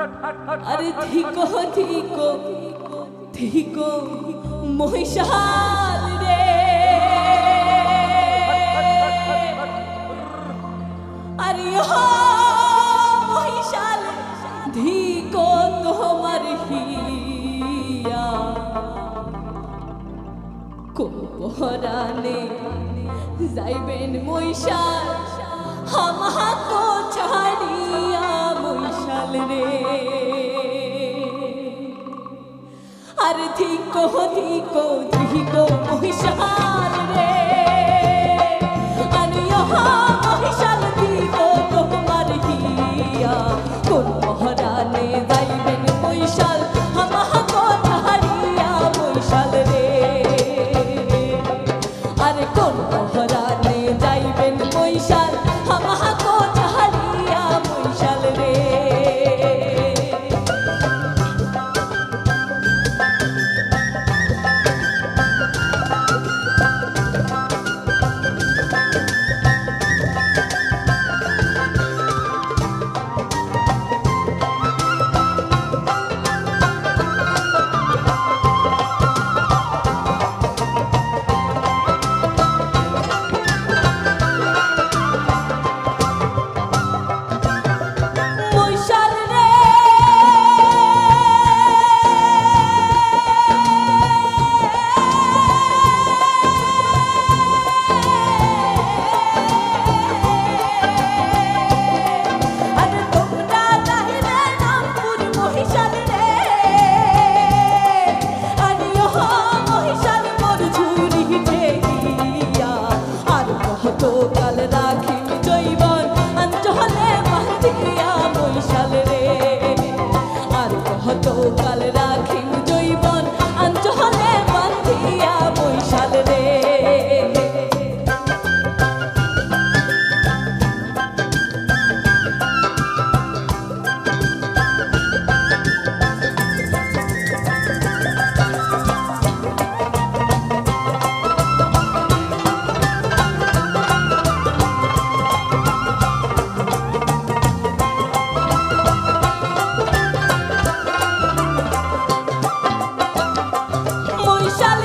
আরে ধিকো ধিকো ধিকো মহিষাল রে। আরে মহিষাল, ধিকো তোমার হিয়া। কোপরানে যাইবেন মহিষাল আমাকো ছাড়িয়া। মহিষাল রে। আর ধিকো ধিকো ধিকো মহিষাল shut